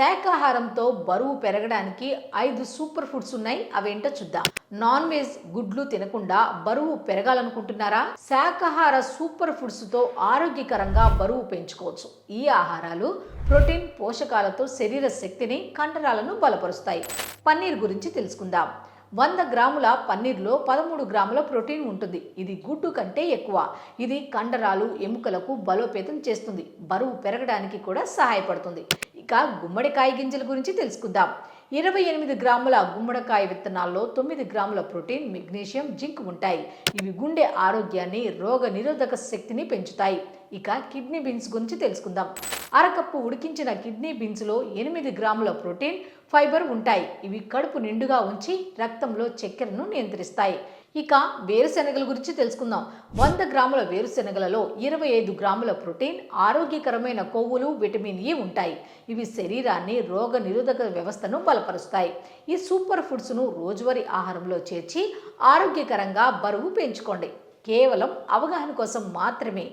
శాకాహారంతో బరువు పెరగడానికి ఐదు సూపర్ ఫుడ్స్ ఉన్నాయి. అవేంటో చూద్దాం. నాన్ వెజ్ గుడ్లు తినకుండా బరువు పెరగాలనుకుంటున్నారా? శాకాహార సూపర్ ఫుడ్స్తో ఆరోగ్యకరంగా బరువు పెంచుకోవచ్చు. ఈ ఆహారాలు ప్రోటీన్ పోషకాలతో శరీర శక్తిని కండరాలను బలపరుస్తాయి. పన్నీర్ గురించి తెలుసుకుందాం. వంద గ్రాముల పన్నీర్లో పదమూడు గ్రాముల ప్రోటీన్ ఉంటుంది. ఇది గుడ్డు కంటే ఎక్కువ. ఇది కండరాలు ఎముకలకు బలోపేతం చేస్తుంది. బరువు పెరగడానికి కూడా సహాయపడుతుంది. ఇక గుమ్మడికాయ గింజల గురించి తెలుసుకుందాం. ఇరవై ఎనిమిది గ్రాముల గుమ్మడికాయ విత్తనాల్లో తొమ్మిది గ్రాముల ప్రోటీన్ మెగ్నీషియం జింక్ ఉంటాయి. ఇవి గుండె ఆరోగ్యాన్ని రోగ నిరోధక శక్తిని పెంచుతాయి. ఇక కిడ్నీ బీన్స్ గురించి తెలుసుకుందాం. అరకప్పు ఉడికించిన కిడ్నీ బీన్స్లో ఎనిమిది గ్రాముల ప్రోటీన్ ఫైబర్ ఉంటాయి. ఇవి కడుపు నిండుగా ఉంచి రక్తంలో చక్కెరను నియంత్రిస్తాయి. ఇక వేరుశెనగల గురించి తెలుసుకుందాం. వంద గ్రాముల వేరుశెనగలలో ఇరవై ఐదు గ్రాముల ప్రోటీన్ ఆరోగ్యకరమైన కొవ్వులు విటమిన్ ఇ ఉంటాయి. ఇవి శరీరాన్ని రోగ నిరోధక వ్యవస్థను బలపరుస్తాయి. ఈ సూపర్ ఫుడ్స్ను రోజువారీ ఆహారంలో చేర్చి ఆరోగ్యకరంగా బరువు పెంచుకోండి. కేవలం అవగాహన కోసం మాత్రమే.